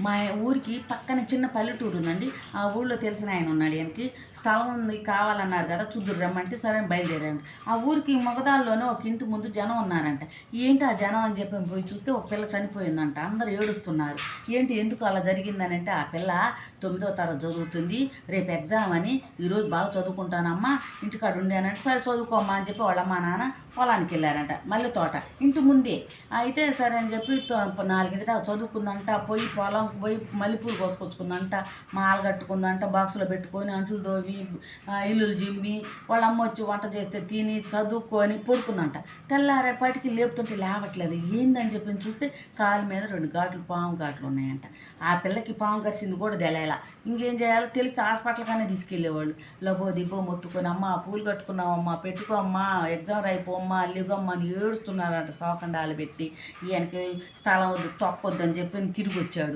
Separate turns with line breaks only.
మా ఊరికి పక్కన చిన్న పల్లెటూరు ఉందండి. ఆ ఊళ్ళో తెలిసిన ఆయన ఉన్నాడు ఆయనకి స్థలం ఉంది కావాలన్నారు కదా చూద్దరు రమ్మంటే సరే బయలుదేరండి. బయలుదేరాను ఆ ఊరికి మగదాల్లోనే ఒక ఇంటి ముందు జనం ఉన్నారంట. ఏంటి ఆ జనం అని చెప్పి పోయి చూస్తే ఒక పిల్ల చనిపోయిందంట. అందరూ ఏడుస్తున్నారు. ఏంటి ఎందుకు అలా జరిగిందనంటే ఆ పిల్ల తొమ్మిదో తరగతి చదువుతుంది. రేపు ఎగ్జామ్ అని ఈరోజు బాగా చదువుకుంటానమ్మా ఇంటికాడ ఉండానంటే సరే చదువుకోమ్మా అని చెప్పి వాళ్ళమ్మా నాన్న పొలానికి వెళ్ళారంట మల్లె తోట. ఇంటి ముందే. అయితే సరే అని చెప్పి నాలుగింటి దాకా చదువుకుందంట పోయి పొలం పోయి మల్లెపూలు కోసుకొచ్చుకుందంట మాల కట్టుకుందంట బాక్సులో పెట్టుకొని అంట్లు దోవి ఇల్లులు జిమ్మి వాళ్ళ అమ్మ వచ్చి వంట చేస్తే తిని చదువుకొని పడుకుందంట. తెల్లారేపాటికి లేపుతుంటే లేవట్లేదు. ఏందని చెప్పి చూస్తే కాలు మీద రెండు ఘాట్లు పాము ఘాట్లు ఉన్నాయంట. ఆ పిల్లకి పాము కరిచింది కూడా తెలియాల. ఇంకేం చేయాలో తెలిస్తే హాస్పిటల్గానే తీసుకెళ్ళేవాళ్ళు. లబో దిబ్బో మొత్తుకొని అమ్మ పూలు కట్టుకున్నామమ్మా పెట్టుకో అమ్మా ఎగ్జామ్ రాయిపోమ్మా అల్లుగమ్మ అని ఏడుస్తున్నారంట సోకండాలు పెట్టి. ఈయనకి స్థలం వద్దు తొక్కొద్దని చెప్పి తిరిగి వచ్చాడు.